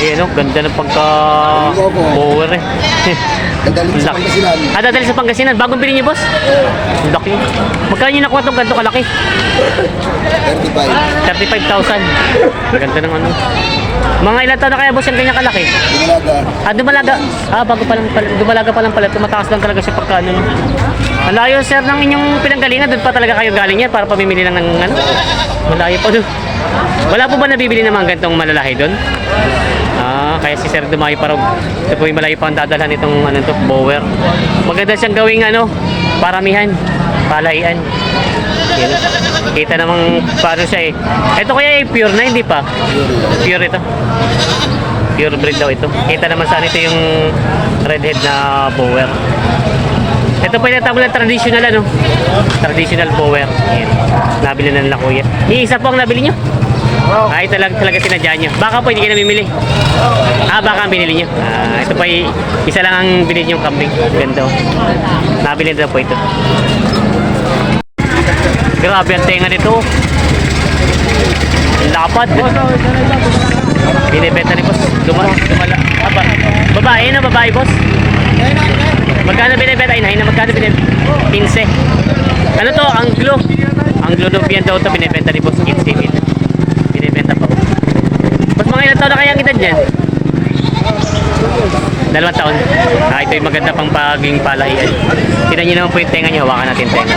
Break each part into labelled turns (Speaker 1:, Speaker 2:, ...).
Speaker 1: Ayan o, ganda ng pagka mower eh.
Speaker 2: Ganda rin sa. Pangasinan.
Speaker 1: Ah, dadali sa Pangasinan. Bagong bilhin niyo, boss? Ang Laki. Magkano yung nakuha itong ganito kalaki?
Speaker 2: 35.
Speaker 1: 35,000. Ganda ng ano. Mga ilan taon na kaya, boss, yung ganyan kalaki?
Speaker 2: Dumalaga.
Speaker 1: Ah, dumalaga. Ah, bago pa lang pala. Dumalaga pa lang pala. Tumataas lang talaga siya pagka ano. no. Ang layo, sir, ng inyong pinanggalingan. Doon pa talaga kayo galing yan para pamimili lang ng ano. Malayo pa doon. Wala po ba nabibili ng mga ganitong malalaki doon? Kaya si Sir Dumayo pa raw. Ito po yung malayo pa ang dadalhan itong ano to, bower. Maganda siyang gawing ano, paramihan, palaian. Yan. Kita namang paano siya eh. Ito kaya eh, pure na, hindi pa. Pure ito. Pure breed daw ito. Kita naman saan ito yung redhead na bower. Ito pa yung na traditional ano. Traditional bower. Yan. Nabili na nila kuya. Iisa po ang nabili nyo. Ay talaga talaga sinadya nyo. Baka po hindi kayo namimili. Ah, baka ang binili nyo. Ah, ito pa y- isa lang ang binili nyo kambing. Ganda. oh. Nabili na po ito. Grabe ang tenga nito. Lapad. Binibenta ni boss. Dumala. Dumala. Aba. Babae na babae boss. Magkano binibenta? Inahin na magkano binibenta? 15. Ano to? Anglo. Anglo Nubian daw to binibenta ni boss. 15 mil. Binibenta pa. Boss mga ilang taon na kaya ang edad niyan? Dalawang taon. Ah, ito yung maganda pang paging palahian. Tignan niyo naman po yung tenga niyo. Hawakan natin tenga.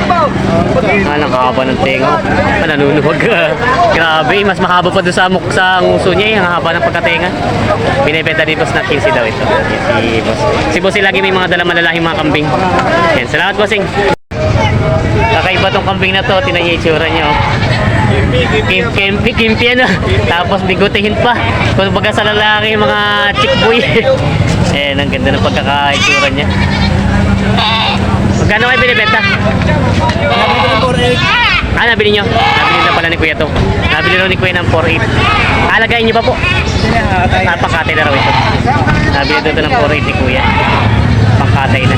Speaker 1: Ah, nakakaba ng tenga. Ah, nanunuwag. Grabe, mas mahaba pa doon sa muk sa nguso niya. eh. Ang haba ng pagkatenga. Binibenta ni Boss na 15 daw ito. Si Boss. Si Boss lagi may mga dala malalahing mga kambing. Yan, salamat Bossing. Kakaiba tong kambing na to. Tinan niyo itsura niya. Oh. Kim, kimpi, kimpi ano. Tapos bigutihin pa. Kung baga sa lalaki, mga chick boy. eh, ang ganda ng pagkakaitsura niya. Magkano kayo binibenta? Ah, nabili nyo? Nabili na pala ni Kuya to. Nabili raw ni Kuya ng 4.8. Alagayin nyo pa po. Napakatay na raw ito. Nabili daw ito ng 4.8 ni Kuya. Pangkatay na.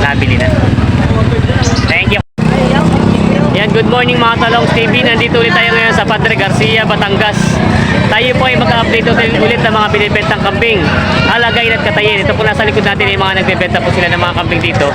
Speaker 1: Nabili na. Yan, good morning mga Talongs TV. Nandito ulit tayo ngayon sa Padre Garcia, Batangas. Tayo po ay mag-update ulit, ng mga binibentang kambing. Alagayin at katayin. Ito po nasa likod natin yung mga nagbebenta po sila ng mga kambing dito.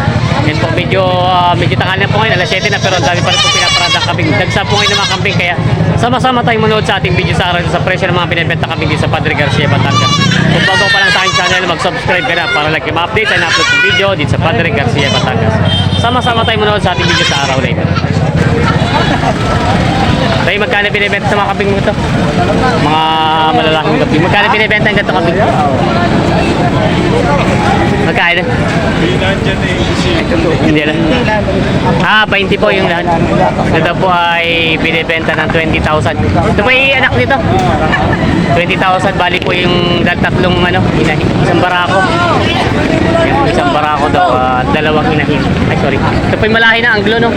Speaker 1: Yan po, medyo, ah, medyo tangal na po ngayon. Alas 7 na pero ang dami pa rin po pinaparada kambing. Dagsa po ngayon ng mga kambing. Kaya sama-sama tayong manood sa ating video sa araw sa presyo ng mga binibenta kambing dito sa Padre Garcia, Batangas. Kung bago pa lang sa aking channel, mag-subscribe ka na para lagi ma-update and upload ng video dito sa Padre Garcia, Batangas. Sama-sama tayong manood sa ating video sa araw na ito. Tayo, magkano binibenta sa mga kambing mo ito? Mga malalaking kambing. Magkano binibenta ang ganito kambing? Magkano? Hindi lang. Ah, 20 po yung lahat. Ito po ay binibenta ng 20,000. Ito po yung anak nito. 20,000 bali po yung tatlong ano, inahin. Isang barako. Isang barako daw, ah, dalawang inahin. Sorry. Ito po yung malahi na anglo, no?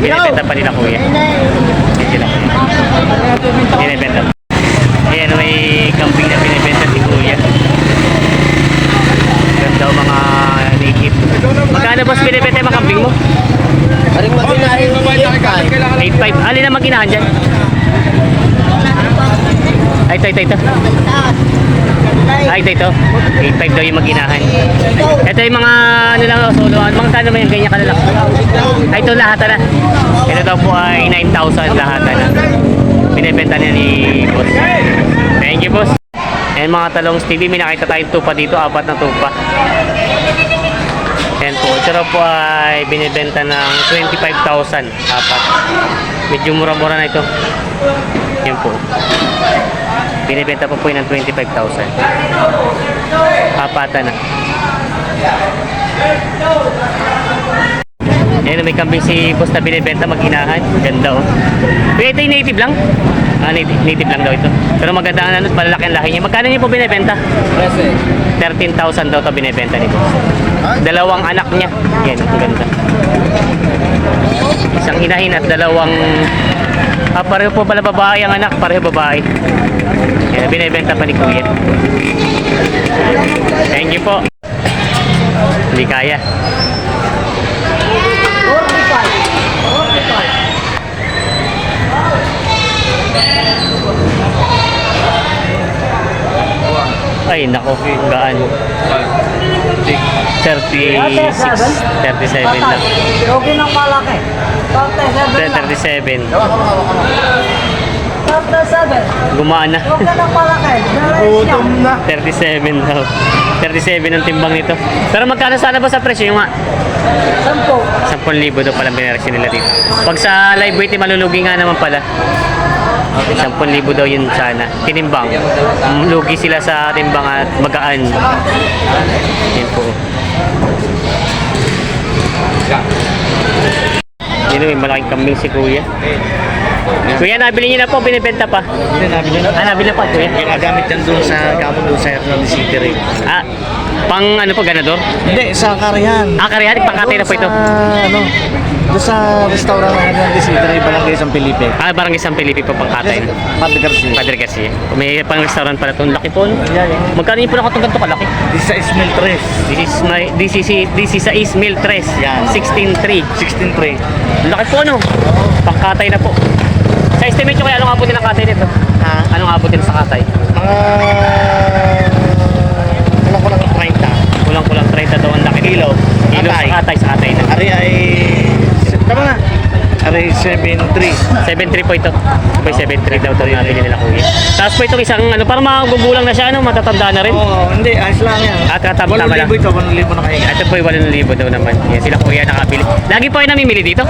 Speaker 1: Binibenta pa nila kuya. Sila. Binibenta. Ayan, may kambing na binibenta si kuya. Ganda ang mga native. Magkano boss binibenta yung mga kambing mo?
Speaker 2: Aring makinari ni
Speaker 1: 8.5. Alin na maginahan dyan? Ay, ito, ito, ito. Ay, ito, ito. 8.5 daw yung maginahan. Ito yung mga, ano lang, soloan. Mga kano naman yung ganyan kalalak. Ay, ito lahat na. Ito daw po ay 9,000 lahat na. Binibenta niya ni boss. Thank you, boss. Ayan mga talongs TV, may nakita tayong tupa dito, apat na tupa. Ayan po, ito po ay binibenta ng 25,000, apat. Medyo mura-mura na ito. Yan po. Binibenta po po yun ng 25,000. Apatan na. Ayan, may kambing si boss na binibenta, mag-inahan. Ganda oh. Pero ito yung native lang? Ah, native, native lang daw ito. Pero maganda ang ano, malalaki ang lahi niya. Magkano niyo po binibenta? 13,000 daw ito binibenta ni boss. Dalawang anak niya. Yan, ang ganda. Isang inahin at dalawang... Ah, pareho po pala babae ang anak. Pareho babae. Yan, binibenta pa ni Kuya. Thank you po. Hindi kaya. Ay, nako, gaan. 36, 37 lang.
Speaker 3: Okay ng malaki.
Speaker 1: 37.
Speaker 3: 37 37.
Speaker 1: Gumaan na.
Speaker 3: Okay ng malaki.
Speaker 2: Gutom na.
Speaker 1: 37 daw. 37 ang timbang nito. Pero magkano sana ba sa presyo yung nga?
Speaker 3: Sampo.
Speaker 1: 10,000 daw pala binareksyon nila dito. Pag sa live weight, eh, malulugi nga naman pala. 10,000 daw yun sana. Tinimbang. Lugi sila sa timbang at magaan. Yan po. Yun may malaking kambing si Kuya. Kuya, nabili niyo na po, binibenta pa.
Speaker 2: Hindi, nabili na.
Speaker 1: Ah, nabili na pa, Kuya.
Speaker 2: Ginagamit yan doon sa gamon doon sa Hernandez City rin.
Speaker 1: Ah, pang ano po, ganador?
Speaker 2: Hindi, sa Karihan.
Speaker 1: Ah, karihan, pangkatay na po ito.
Speaker 2: Sa, ano, doon sa restaurant ng Hernandez City rin, Barangay San Felipe.
Speaker 1: Ah, barangay San Felipe po pangkatay.
Speaker 2: Padre Garcia.
Speaker 1: Padre Garcia. May pang restaurant pala itong laki po. no? Magkano yung po na ganito kalaki?
Speaker 2: This is Ismail Tres.
Speaker 1: This is my this is this is Ismail 3.
Speaker 2: Yan.
Speaker 1: 16.3.
Speaker 2: 16 Tres.
Speaker 1: Laki po no. Pangkatay na po. Sa estimate nyo kaya anong abutin ng katay nito?
Speaker 2: Ha?
Speaker 1: Anong abutin sa katay?
Speaker 2: Mga... Kulang ko lang 30.
Speaker 1: Kulang-kulang 30 daw ang laki.
Speaker 2: Kilo.
Speaker 1: Kilo
Speaker 2: Katay.
Speaker 1: sa katay sa katay na.
Speaker 2: Ari ay... Tama na. Ari 7-3.
Speaker 1: 7.3 po ito. Sabay 7.3 daw ito nabili nila kuya. Tapos po itong isang ano, parang magugulang na siya, ano, matatanda na rin.
Speaker 2: Oo, hindi. Ayos lang yan.
Speaker 1: Ah, tama- tama lang.
Speaker 2: 8,000 ito. 1,000 na kayo.
Speaker 1: Ito po yung 8,000 daw naman. Yan, sila kuya nakabili. Lagi po ay namimili dito?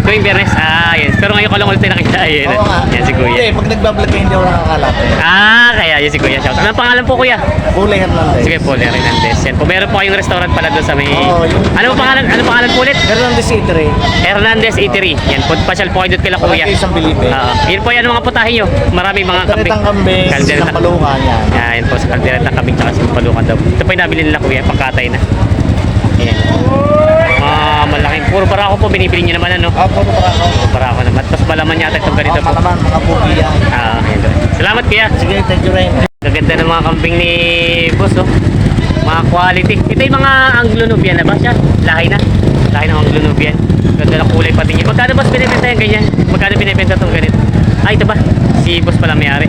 Speaker 1: Tuwing biyernes. Ah, yan. Pero ngayon ko lang ulit nakita. Yan,
Speaker 2: Oo nga.
Speaker 1: yan si
Speaker 2: Hindi,
Speaker 1: kuya.
Speaker 2: pag nagbablog kayo, hindi ako nakakalap.
Speaker 1: Ah, kaya yan si kuya. Shout. Anong pangalan po kuya?
Speaker 2: Kulay Hernandez.
Speaker 1: Sige po, Larry Hernandez. Yan po. Meron po kayong restaurant pala doon sa may...
Speaker 2: Oo, yun.
Speaker 1: Ano po pangalan? Ano pangalan po ulit?
Speaker 2: Hernandez City rin.
Speaker 1: Hernandez Eatery. Yan po. Pasyal po kayo doon kila kuya.
Speaker 2: Barangay San Felipe.
Speaker 1: Ah, yun po yan mga putahe nyo. Maraming mga kambing.
Speaker 2: Kalitang kambing,
Speaker 1: Kaldereta.
Speaker 2: sa palungan yan.
Speaker 1: Yan, yan po sa kaldereta ng kambing tsaka sa palukan daw. Ito po yung nabili nila kuya. Pangkatay na. Yan. Mga malaking. Puro barako po binibili nyo naman ano.
Speaker 2: Ah, puro para ako.
Speaker 1: Barako naman. Tapos malaman yata itong ganito po.
Speaker 2: pataman, mga pugi yan.
Speaker 1: Ah, yan doon. Salamat kuya.
Speaker 2: Sige, thank you rin.
Speaker 1: Gaganda ng mga kambing ni boss, oh. Mga quality. Ito yung mga Anglo-Nubian na ba siya? Lahi na. Lahi ng Anglo-Nubian. Ganda ng kulay pati niya. Magkano boss binibenta yung ganyan? Magkano binibenta itong ganito? Ah, ito ba? Si boss pala may-ari.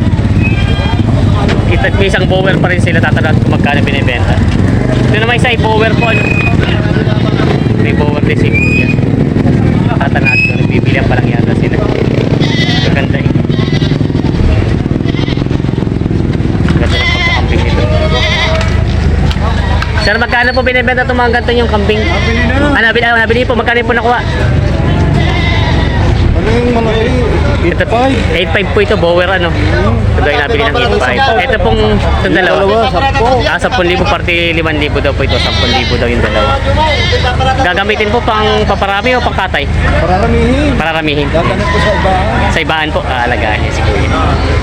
Speaker 1: Kita may isang bower pa rin sila tatanong kung magkano binibenta. Ito naman isa i-bower po ano. May bower din si Kuya. Tatanong ko. Nagbibilihan pa lang yata sila. Gaganda eh. Ganda ng pagkakambing nito. Sir, magkano po binibenta itong mga ganito yung kambing? Ah, nabili, ah, nabili po. Magkano po nakuha?
Speaker 2: Ano yung malaki?
Speaker 1: Ito, 8.5 po ito, bower ano. Ito yung nabili ng 8.5. Ito pong itong dalawa. Ah, 10,000 party 5,000 daw po ito. 10,000 daw yung dalawa. Gagamitin po pang paparami o pang katay?
Speaker 2: Pararamihin.
Speaker 1: Pararamihin.
Speaker 2: Gaganap ko sa iba.
Speaker 1: Sa ibaan po, aalagaan niya si Kuya.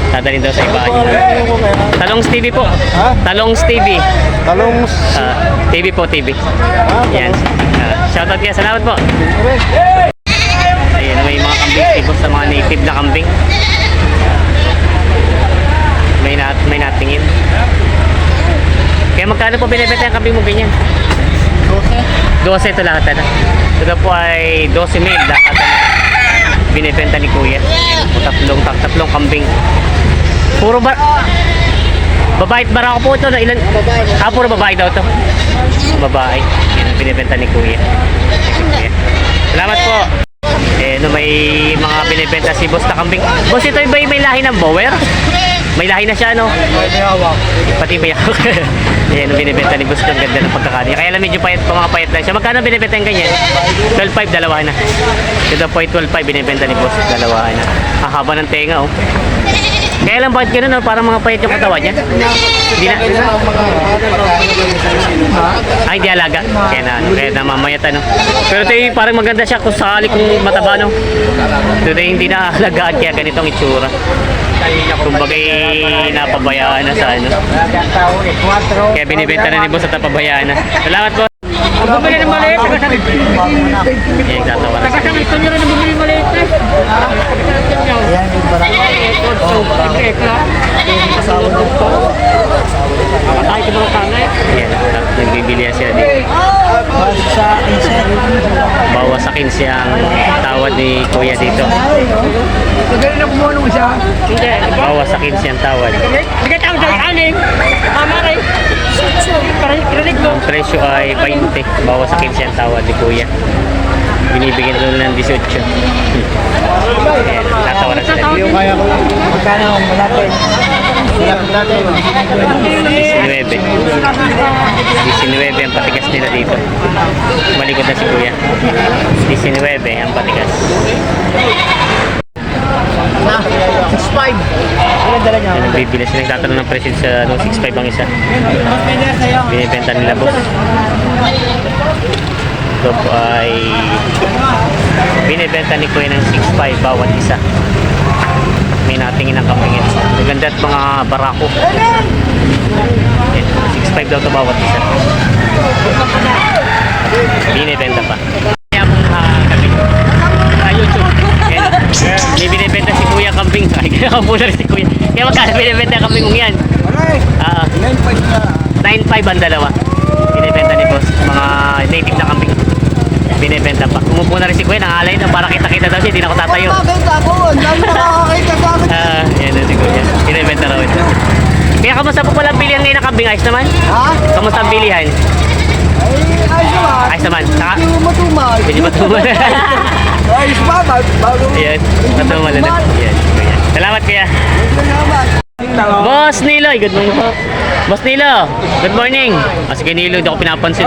Speaker 1: Dadalhin daw sa
Speaker 2: kaya?
Speaker 1: Talong TV po.
Speaker 2: Ha?
Speaker 1: Talong TV.
Speaker 2: Talong...
Speaker 1: Ah, TV po, TV. Yan. Ah, shoutout kaya. Salamat po. Ayun, may mga kambing tipo sa mga native na kambing. May nat may natingin. Kaya magkano po binibenta yung kambing mo ganyan? 12 ito lahat ano. Ito po ay 12 mil lahat. Binibenta ni Kuya. O tatlong tat- tatlong kambing. Puro ba Babae at barako po ito na ilan? Ah, puro babae daw ito. Babae. Yan ang binibenta ni Kuya. Kuya. Salamat po. Eh, no, may mga binibenta si Boss na kambing. Boss, ito ba may lahi ng bower? May lahi na siya, no?
Speaker 2: May hawak.
Speaker 1: Pati may ako. Ayan, binibenta ni Boss. Ang ganda ng pagkakanya. Kaya lang medyo payat, mga payat lang siya. Magkano binibenta yung ganyan? 12.5, dalawa na. Ito po ay 12.5 binibenta ni Boss. Dalawa na. Ang haba ng tenga, oh. Kaya lang bakit ganun, no? Parang mga payat yung katawan niya. Hindi na. Ay, di alaga. Kaya na, ano, kaya namamayat, ano. Pero ito yung parang maganda siya kung sakali kung mataba, no. Ito yung hindi na alagaan kaya ganitong itsura. Kumbaga eh, napabayaan na sa ano. Kaya binibenta na ni boss at napabayaan na. Salamat po. Ang bumili ng maliit, taga sa Yan, tatawa na. Taga sa gusto nyo rin ang bumili ng maliit eh.
Speaker 2: Yung barako.
Speaker 1: Ay, ito mga kanay. Yan, nagbibilihan sila dito.
Speaker 2: Sa inset.
Speaker 1: Bawas sa 15 ang tawad ni Kuya dito.
Speaker 3: Magaling na kumuha nung isa.
Speaker 1: Bawas sa 15 ang tawad.
Speaker 3: Sige tao sa aling.
Speaker 1: Presyo ay 20. Bawas sa 15 ang tawad ni Kuya. Binibigyan nila ng 18. Hmm. Ayan, tatawaran sila.
Speaker 2: Yung kaya ko. Magkano ang malapit? Malapit natin.
Speaker 1: 19. 19 ang patigas nila dito. Malikot na si Kuya. 19 ang patigas.
Speaker 2: Na, 6.5. Ilan dala niya?
Speaker 1: Ayan, nagbibili sila. Nagtatanong ng presyo sa ano, 6.5 ang isa. Binibenta nila boss. Ito po ay binibenta ni Kuya ng 6.5 bawat isa. May natingin ang kamingin. Maganda at mga barako. Ayan, 6.5 daw ito bawat isa. Binibenta pa. Kaya mong uh, kambing. Sa YouTube. Kambing. Ay, kaya muna rin si Kuya. Kaya magkano binibenta ang kambing kong yan? Ah, 9.5 ang dalawa. Binibenta ni boss. Mga native na kambing. Binibenta pa. Umupo na rin si Kuya. Nangalay na para kita-kita daw siya. Hindi na ako tatayo.
Speaker 3: Bakit ako? Ang dami nakakakita sa akin.
Speaker 1: Ah, yan na si Kuya. Binibenta raw ito. Kaya kamusta po pala ang bilihan ngayon ng kambing? Ayos naman?
Speaker 3: Ha?
Speaker 1: Kamusta ang bilihan?
Speaker 3: Ay, ayos naman.
Speaker 1: Ayos naman. Saka,
Speaker 3: Hindi mo matumal.
Speaker 1: medyo matumal.
Speaker 3: Ayos? Bag- Bago.
Speaker 1: Ayan. Matumal na. Ayan. Salamat Kuya. Boss Niloy, good morning po. Boss Nilo, good morning. Ah, sige Nilo, hindi ako pinapansin.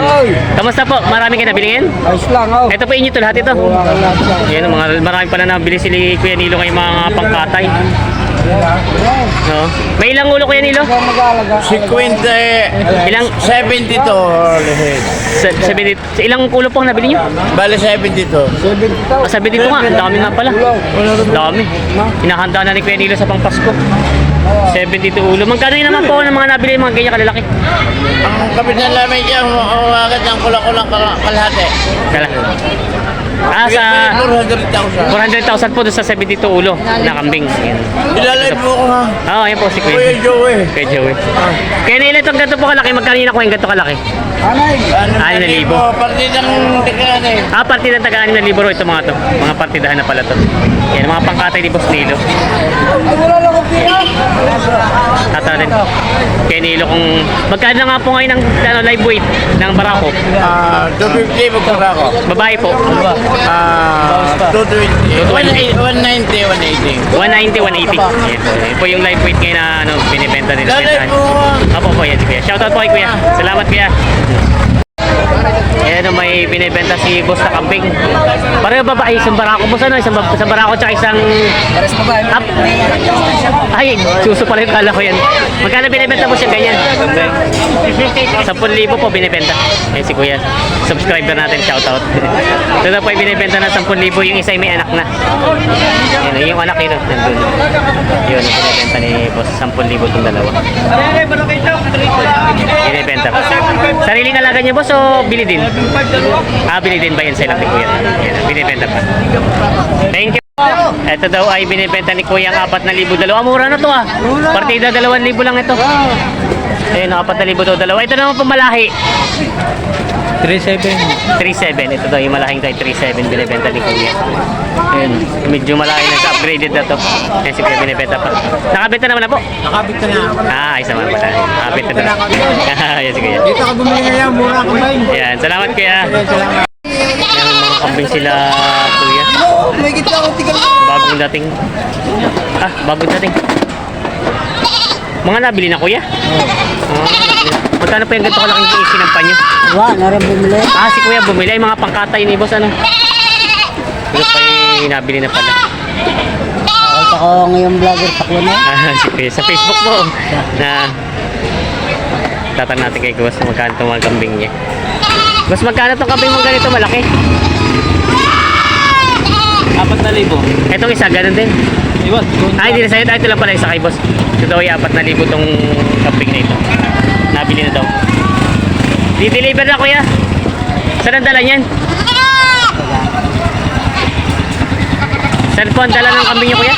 Speaker 1: Kamusta po? Marami kayo nabilingin?
Speaker 3: Ayos lang, oh.
Speaker 1: Ito po inyo to lahat ito. Yan, mga, marami pala nabili si Kuya Nilo ngayong mga pangkatay.
Speaker 3: Yan.
Speaker 1: No? May ilang ulo Kuya Nilo?
Speaker 3: Ikaw mag-aalaga.
Speaker 4: 50,
Speaker 1: Ilang,
Speaker 4: 72 lehed.
Speaker 1: sa, sabi dito, sa ilang ulo po ang nabili nyo?
Speaker 4: Bale 72.
Speaker 3: 70
Speaker 1: Ah, sabi dito nga, ang dami nga pala. Dami. Hinahanda na ni Kuya Nilo sa pangpasko. 72 ulo. Magkano yun naman po ng mga nabili mga ganyan kalalaki?
Speaker 4: Ang kapitan namin dyan, umagat ng kulang-kulang kal- kalahati.
Speaker 1: Kala. Ah, sa
Speaker 4: 400,000.
Speaker 1: 400,000 po doon sa 72 ulo na kambing. Yan.
Speaker 4: Ilalay po ko ha.
Speaker 1: Oo, oh, ayan po si
Speaker 4: Kuya
Speaker 1: Kuya.
Speaker 4: Joey.
Speaker 1: Kay Joey. Kaya nila itong ganito po kalaki, magkano yun ako yung ganito kalaki?
Speaker 3: Anay.
Speaker 4: Ano
Speaker 1: Ay,
Speaker 4: na libo? Partidang tigaan eh.
Speaker 1: Ah, partida ng taga na libro ito mga to. Mga partidahan na pala to. Yan, mga pangkatay ni Boss Nilo.
Speaker 3: Wala lang akong pira.
Speaker 1: Tata rin. Kay Nilo kung magkano na nga po ngayon ng ano, live weight ng barako.
Speaker 4: Ah, 250 magkara ko.
Speaker 1: Babae po.
Speaker 4: Ah, 220. 190, 180.
Speaker 1: 190, 180. Yan. Yan po yung live weight ngayon na ano, binibenta nila.
Speaker 4: Po.
Speaker 1: Apo po, yan si Kuya. Shoutout po kay Kuya. Salamat Kuya. Ayan o, may binibenta si boss na kambing. Pareho babae, isang barako boss ano, isang, isang barako tsaka isang...
Speaker 3: Pares pa ba?
Speaker 1: Up. Ay, suso pala yung kala ko yan. Magkano binibenta mo siya ganyan? 10,000 po binibenta. Ayan si Kuya. Subscriber natin, shoutout. Ito na po yung binibenta na 10,000. Yung isa ay may anak na. Ayan, yung anak yun. Yun, yung binibenta ni boss. 10,000 itong dalawa. Binibenta pa. Sariling alaga niya boss o bili din? Ah, binibenta ba yun sa ilang Kuya? Yan, binibenta pa. Thank you. Ito daw ay binibenta ni Kuya ang 4,000. Dalawa, mura na to ah. Partida 2,000 lang ito. Ayun, 4,000 daw dalawa. Ito naman pumalahi.
Speaker 2: 3.7.
Speaker 1: 3.7. Ito daw yung malaking tayo 3.7 binibenta ni Kuya. Ayun. Medyo malaki na sa upgraded na to. Kaya si Kuya binibenta pa. Nakabenta naman na po.
Speaker 2: Nakabit na na.
Speaker 1: Ah, isa man pala. Nakabit na na. Ayan si Kuya.
Speaker 2: Dito ka bumili ngayon. Mura ka ba eh.
Speaker 1: Ayan. Salamat Kuya.
Speaker 2: Salamat.
Speaker 1: Meron mga sila Kuya.
Speaker 3: May kita ako tigal.
Speaker 1: Bagong dating. Ah, bagong dating. Mga nabili na Kuya? Oo. Oh. Ah, Magkano pa yung ganito kalaking isinampan nyo?
Speaker 3: Wala, narin bumili.
Speaker 1: Ah, si kuya bumili. Ay, mga pangkatay ni boss, ano? Ito pa yung nabili na pala.
Speaker 3: Ako ako ngayong vlogger sa Kluno.
Speaker 1: Ah, si kuya. Sa Facebook po. Na tatanong natin kay boss magkano itong mga kambing niya. Boss, magkano itong kambing mong ganito malaki?
Speaker 2: Apat na libo.
Speaker 1: Itong isa, ganun din.
Speaker 2: Iwan.
Speaker 1: Ay, hindi na sa'yo. Ito lang pala isa kay boss. Ito daw ay 4,000 tong kambing na ito. Nabili na daw. Di-deliver na kuya. Saan ang dala niyan? Saan po ang dala ng kambing niyo kuya?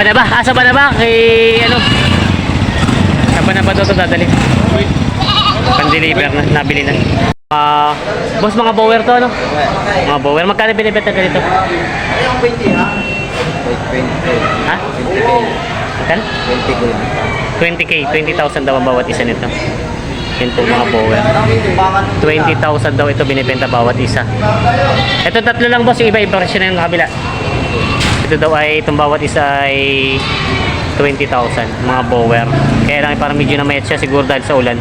Speaker 1: Banaba. Ah, sa Banaba. Kay ano? Sa Banaba daw ito dadali. Pan-deliver na. Nabili na. Ah, boss, mga bower to ano? Mga bower. Magkano binibenta ka dito? Ha? Magkano? 20k, 20,000 daw ang bawat isa nito. Yan po mga bower. 20,000 daw ito binibenta bawat isa. Ito tatlo lang boss, yung iba-iba presyo na yung kabila. Ito daw ay, itong bawat isa ay 20,000 mga bower. Kaya lang parang medyo namayat siya siguro dahil sa ulan.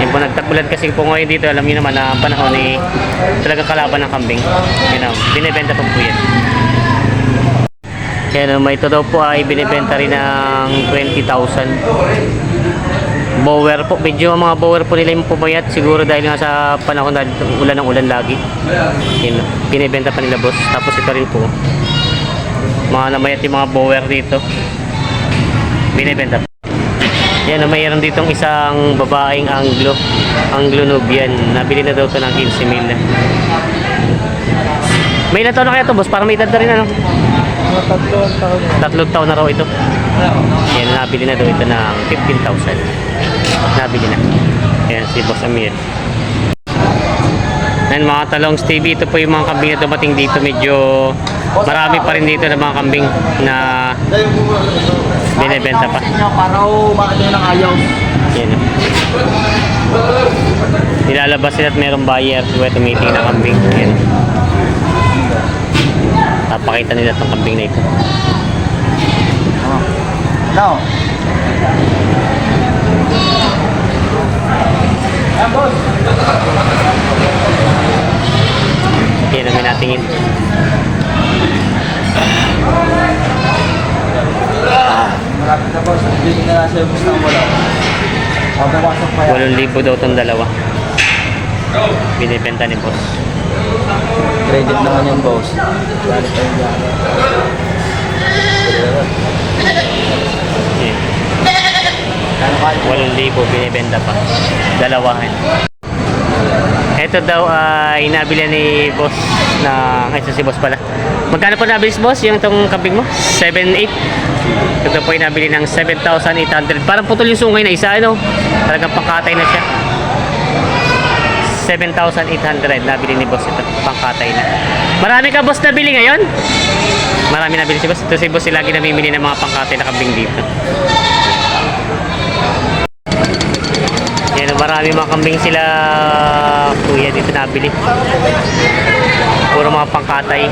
Speaker 1: Yan po nagtagulan kasi po ngayon dito, alam niyo naman na panahon ay talagang kalaban ng kambing. You know, binibenta pa po yan. Kaya naman ito po ay binibenta rin ng 20,000. Bower po, medyo mga bower po nila yung pumayat siguro dahil nga sa panahon na ulan ng ulan lagi. Yun, binibenta pa nila boss. Tapos ito rin po. Mga namayat yung mga bower dito. Binibenta pa. Yan, mayroon ditong isang babaeng Anglo. Anglo Nubian. Nabili na daw ito ng 15 mil. May ilan na kaya ito boss? Parang may edad na rin ano? Tatlong taon na raw ito. Yan, nabili na daw ito ng 15,000. Nabili na. Yan, si Boss Amir. Yan, mga talong Stevie, ito po yung mga kambing na dumating dito. Medyo marami pa rin dito na mga kambing na binibenta pa.
Speaker 2: Para bakit nyo nang ayaw?
Speaker 1: Yan. Nilalabas sila at merong buyer. Diba, tumiting na kambing. Yan. Papakita nila itong kambing na ito.
Speaker 2: No.
Speaker 1: Yan namin natingin.
Speaker 2: Malapit na boss. Hindi na nasa yung gusto ng wala. Mabumasok pa yan.
Speaker 1: 8,000 daw itong dalawa. Binibenta ni boss.
Speaker 2: Credit naman yung boss. Galit tayo dyan.
Speaker 1: Yan.
Speaker 2: Kano kayo?
Speaker 1: 8,000 binibenta pa. Dalawahan. Ito daw ay nabili ni boss na ito si boss pala. Magkano po nabili si boss yung itong kambing mo? 7,800. Ito po ay nabili ng 7,800. Parang putol yung sungay na isa ano. Talagang pangkatay na siya. 7,800 nabili ni boss ito. Pangkatay na. Marami ka boss nabili ngayon? Marami nabili si boss. Ito si boss lagi namimili ng mga pangkatay na kambing dito. Yan, marami mga kambing sila kuya dito nabili. Puro mga pangkatay.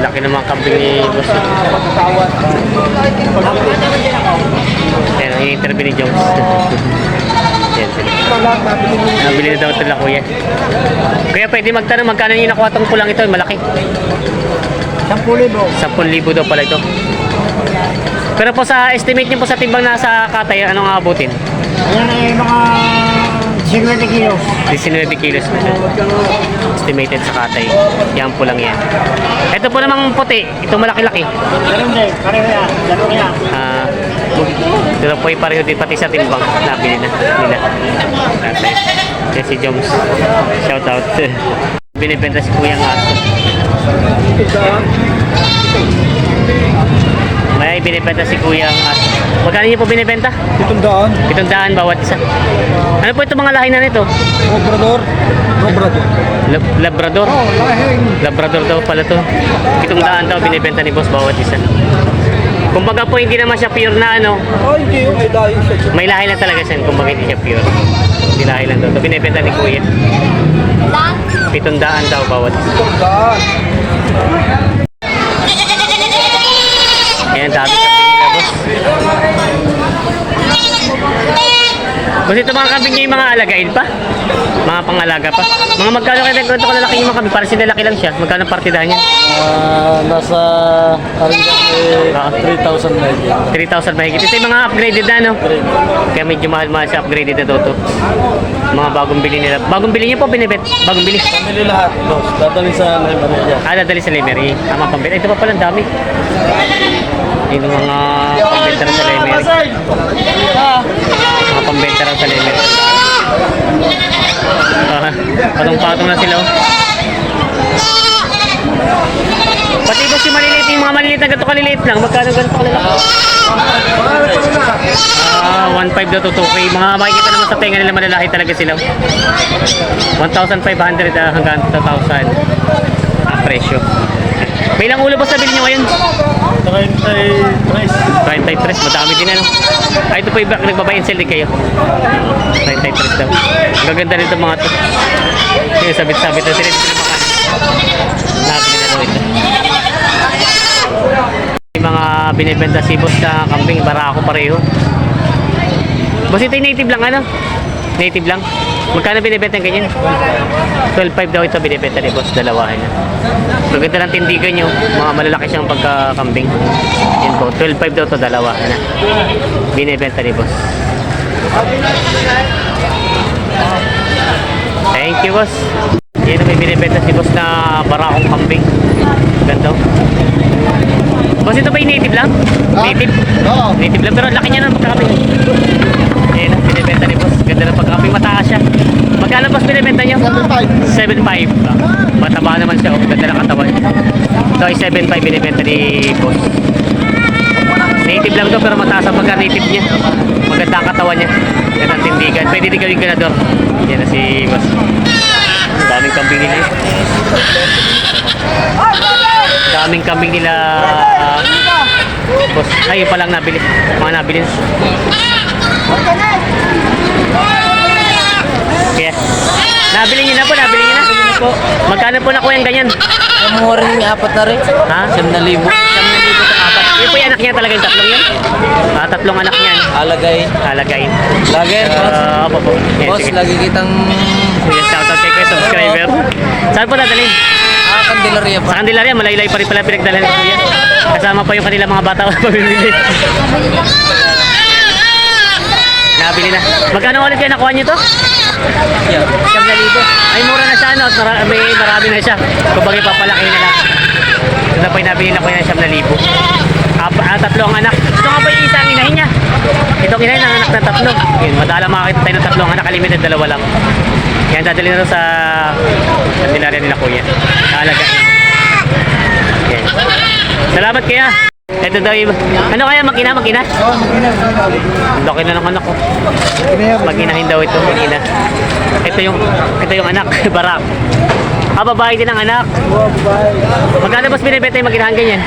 Speaker 1: Lalaki mga kambing ni boss. Yan, ini-interview ni Jones. Yan sila. Nabili na daw ito la kuya. Kuya, pwede magtanong magkano yung nakuha tong pulang ito? Malaki. 10,000 daw pala ito. Pero po sa estimate niyo po sa timbang nasa katay, anong aabutin?
Speaker 3: Ayan ay mga 50 kilos.
Speaker 1: 19 kilos na siya. Estimated sa katay. Yan po lang yan. Ito po namang puti. Ito malaki-laki.
Speaker 3: Ganun din, pareho yan. Ganun yan.
Speaker 1: Ah, ito po ay pareho din pati sa timbang. Nabili na nila. Tatay. Yan si Joms. Shout out. Binibenta si Kuya ng aso. May binibenta si Kuya ang aso. Magkano niyo po binibenta?
Speaker 2: Itong daan.
Speaker 1: Itong daan bawat isa. Ano po itong mga lahi na nito?
Speaker 2: Obrador. Obrador.
Speaker 1: Lab- Labrador.
Speaker 2: lahing.
Speaker 1: Labrador daw pala to. Itong daan daw binibenta ni boss bawat isa. Kumbaga po hindi naman siya pure na ano.
Speaker 2: Ay, hindi yung ay dahil siya.
Speaker 1: May lahi lang talaga siya. Kumbaga hindi siya pure. Hindi lahi lang daw. Ito binibenta ni kuya. Pitong daan daw bawat isa.
Speaker 2: Itong daan.
Speaker 1: Ayan, dami Boss, ito mga kambing niya yung mga alagain pa? Mga pangalaga pa? Mga magkano kayo nagkwento ko lalaki yung mga kambing? Para sinalaki lang siya. Magkano partidahan niya?
Speaker 2: Ah, nasa Aringan
Speaker 1: Ah.
Speaker 2: 3,000 na yun.
Speaker 1: 3,000 mahigit. Ito yung mga upgraded na, no? Kaya medyo mahal-mahal siya upgraded na daw to. Mga bagong bili nila. Bagong bili niya po, binibet. Bagong bili.
Speaker 2: Pamili lahat, boss. Dadali sa Liberia.
Speaker 1: Ah, dadali sa Lemery. Tama pambili. Ito pa pala, dami. Yung mga pambenta rin sa. Mga pambenta rin sa. Ah, patong-patong na sila. oh. Pati boss yung maliliit, yung mga maliliit na ganito kaliliit lang. Magkano ganito kalalaki? Ah, 1.5 daw to 2K. Mga makikita naman sa tenga nila malalaki talaga sila. 1,500 ah, hanggang 2,000 ang presyo. May ilang ulo boss na bilhin nyo ngayon? 33, madami din ano. Ay, ito po iba, nagbabuy and sell din kayo. 33 daw. Ang gaganda nito mga to. Yung sabit-sabit na sila dito na makain. Nabili na daw ito. May mga binibenta si boss na kambing, barako pareho. Boss, ito yung native lang ano? Native lang. Magkano binibenta yung ganyan? 12.5 daw ito binibenta ni boss, dalawahan na. Maganda ng tindigan nyo, mga malalaki siyang pagkakambing. Yan po, 12.5 daw ito dalawa na. Binibenta ni boss. Thank you boss. Yan ang may binibenta si boss na barakong kambing. Ganda. oh. Boss, ito ba yung native lang? Native?
Speaker 2: Oo.
Speaker 1: Native lang, pero laki niya ng pagkakambing. Ayan ang binibenta ni boss. Ganda ng pagkakambing, mataas siya. Magkano boss binibenta niyo? 7.5. Ah, Mataba naman siya. Oh. Ganda ng katawan. Ay 7.5 binibenta ni boss. Native lang to pero mataas ang pagka-native niya. Maganda ang katawan niya. Ganda ang tindigan. Pwede din gawing ganador. Yan na si boss. Ang daming kambing nila. Daming kambing nila. ah, boss. Ay, yun pa lang nabili. Mga nabili. Kaya, nabili niyo na po, nabili niyo na. po. Magkano po na kuya yung ganyan?
Speaker 3: Ang mura rin yung apat na rin.
Speaker 1: Ha? Siyam na libo. Siyam na libo sa apat. Yun po yung anak niya talaga yung tatlong yan? Ah, tatlong anak niyan.
Speaker 3: Alagay.
Speaker 1: Alagayin.
Speaker 3: Lagi, boss.
Speaker 1: Ah, opo po. Yan,
Speaker 3: Boss,
Speaker 1: sige.
Speaker 3: lagi kitang
Speaker 1: Kuya, shoutout kay kuya subscriber. Saan po dadalhin?
Speaker 3: ah, Candelaria
Speaker 1: Sa
Speaker 3: pa.
Speaker 1: Candelaria, malaylay pa rin pala pinagdala ni kuya. Kasama pa yung kanila mga bata ko pamimili. Nabili na. Magkano ulit kaya nakuha niyo to?
Speaker 3: Yeah.
Speaker 1: Siyam na. Ay, mura na siya, no? Mara- may marami na siya. Kung bagay papalaki na lang. Ito po yung nabili na ko yung siyam na libo. Ap ah, tatlo ang anak. Ito nga ba yung isang inahin niya? Itong inahin ang anak ng tatlo. Yun, madala makakita tayo ng tatlo ang anak. Limited dalawa lang. Yan, dadali na to sa kandilarya nila kuya. Kaalaga. Yan. Salamat kaya. Ito daw yung... Ano kaya? Mag-ina? Mag-ina? Ang laki na ng anak ko. Mag-inahin daw ito, mag-ina. Ito yung, ito yung anak, barak. Ah, babae din ang anak. Magkano boss binibenta yung mag-inahan ganyan?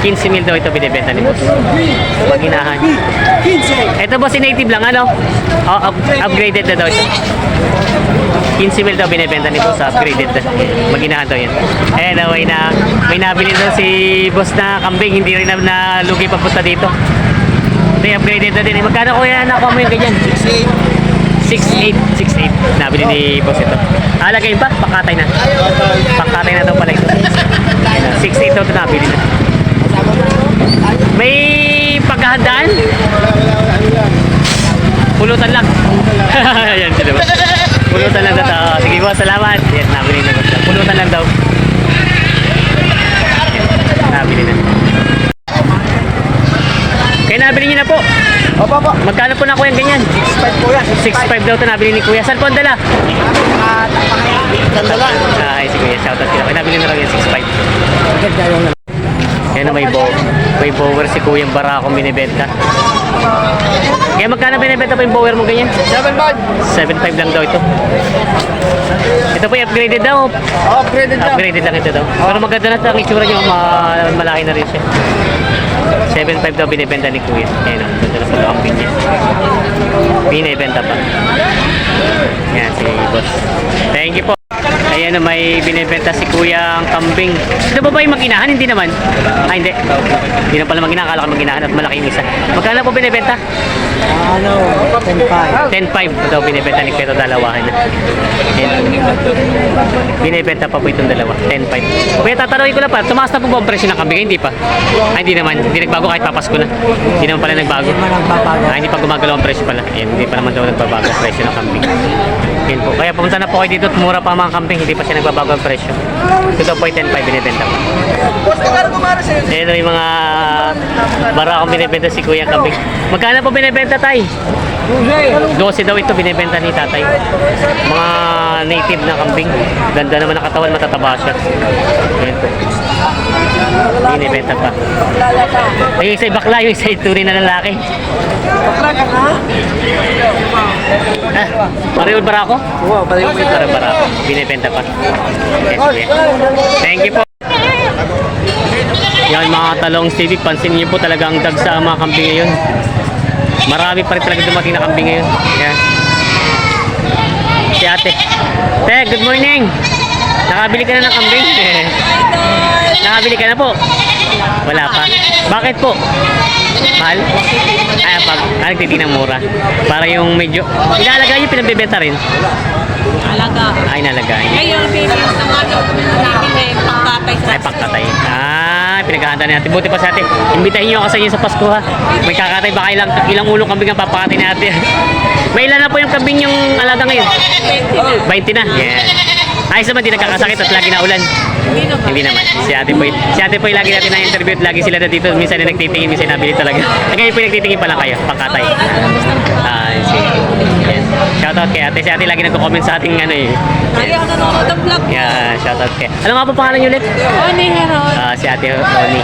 Speaker 1: 15. 15 mil daw ito binibenta ni boss. Mag-inahan. Ito boss, native lang, ano? Oh, up- upgraded na daw ito. 15 mil daw binibenta ni boss, upgraded na. Mag-inahan daw yan. Eh, na, may, na, may nabili daw si boss na kambing, hindi rin na, na lugi pagpunta dito. Ito yung upgraded na din. Magkano kuya nakuha mo yung ganyan? 6'8". 6'8". Nabili ni boss ito. Alagay pa? Pakatay na. Pakatay na daw pala ito. 6'8 daw ito nabili na. May paghahandaan? Pulutan lang. Yan sila boss. Pulutan lang daw. to. Oh, Sige boss, salamat. Yan, nabili na boss. Pulutan lang daw. Yan, nabili na. Kaya nabili niyo na po.
Speaker 2: Opo, opo.
Speaker 1: Magkano po na kuya ganyan?
Speaker 2: 6.5 po yan.
Speaker 1: 6.5 daw ito nabili ni kuya. Saan po ang dala?
Speaker 2: Ganda lang.
Speaker 1: Ah, ay, si kuya. Shoutout kila. Kaya nabili na lang yan 6.5. Yan na may bow. May bower si kuya yung bara akong binibenta. Kaya magkano binibenta pa yung bower mo ganyan?
Speaker 2: 7.5.
Speaker 1: 7.5 lang daw ito. Ito po yung upgraded daw.
Speaker 2: Oh, upgraded na.
Speaker 1: Upgraded lang ito daw. Pero maganda na ito. Ang itsura niya, ma- malaki na rin siya. 7.5 daw binibenta ni Kuya. Ayan o, ganda na sa camping niya. Binibenta pa. Yan, si boss. Thank you po. Ayan o, may binibenta si Kuya ang kambing. Ito ba ba yung mag-inahan? Hindi naman. Ah, hindi. Hindi na pala mag-inahan. Akala ko mag-inahan at malaki yung isa. Magkano po binibenta?
Speaker 3: Ano, 10.5.
Speaker 1: 10.5 daw binibenta ni Kuya ito dalawahan na. Binibenta pa po itong dalawa. 10.5. Kuya, tatanungin ko na pa, tumaas na po ba ang presyo ng kambing? Hindi pa. Ay, hindi naman. Hindi nagbago kahit papasko na. Hindi naman pala nagbago.
Speaker 3: Hindi man nagbabago.
Speaker 1: Ah, hindi pa gumagalaw ang presyo pala. Ayan, hindi pa naman daw nagbabago ang presyo ng kambing. Yan po. Kaya pumunta na po kayo dito at mura pa mga kambing. Hindi pa siya nagbabago ang presyo. Ito po ay 10.5 binibenta
Speaker 2: sa'yo?
Speaker 1: Ito yung mga bara akong binibenta si Kuya Kambing. Magkano po binibenta tay? 12 daw ito binibenta ni tatay. Mga native na kambing. Ganda naman ang katawan, matataba siya. Ayan po. Binibenta pa. Ay, yung isa ay bakla, yung isa ay tunay na lalaki. Ah, pareho bara ako?
Speaker 3: Wow, pati yung
Speaker 1: Pareho bara ako. Binibenta pa. Yes, yes. Thank you po. Yan mga talong TV, pansin niyo po talaga ang dag sa mga kambing ngayon. Marami pa rin talaga dumating na kambing ngayon. Yan. Si ate. Te, good morning. Nakabili ka na ng kambing? Nakabili ka na po? Wala pa. Bakit po? Mahal? Ay, pag ah, nagtitinang mura. Para yung medyo... Inalaga yung pinagbebenta rin.
Speaker 5: Alaga.
Speaker 1: Ay, nalagay.
Speaker 5: Ngayon, baby, sa mga natin eh, pangkatay sa
Speaker 1: Ay, pagkatay. Ah, pinaghahanda natin. Buti pa sa atin. Imbitahin niyo ako sa inyo sa Pasko ha. May kakatay baka ilang, ilang ulong kambing ang papakatay natin. May ilan na po yung kambing yung alaga ngayon? 20 na. Yeah. Ayos naman, di nagkakasakit at lagi na ulan.
Speaker 5: Hindi naman.
Speaker 1: Hindi naman. Si ate po, si ate po lagi natin na-interview at lagi sila na dito. Minsan na nagtitingin, minsan nabili talaga. Ngayon po nagtitingin pa lang kayo, pangkatay. Ah, sige. Yes. Shoutout kay ate. Si ate lagi nagko-comment sa ating ano eh.
Speaker 5: Lagi ako nanonood ng vlog.
Speaker 1: Yeah, shoutout kay. Ano nga po pangalan niyo ulit?
Speaker 5: Oh, ni Heron.
Speaker 1: Ah, si Ate Oni.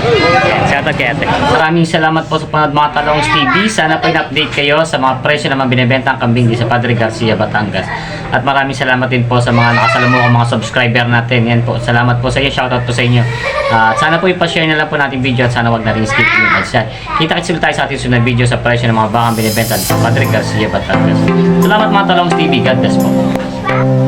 Speaker 1: Yan, Shoutout kay Ate. Maraming salamat po sa panood mga Talongs TV. Sana po in-update kayo sa mga presyo naman binibenta ang kambing di sa Padre Garcia, Batangas. At maraming salamat din po sa mga nakasalumukang mga subscriber natin. Yan po. Salamat po sa inyo. Shoutout po sa inyo. Ah, at sana po ipashare na lang po natin video at sana wag na rin skip yung ads yan. Kita-kits ulit tayo sa ating sunod video sa presyo ng mga bakang binibenta sa Padre Garcia, Batangas. Salamat mga Talongs TV. God bless po.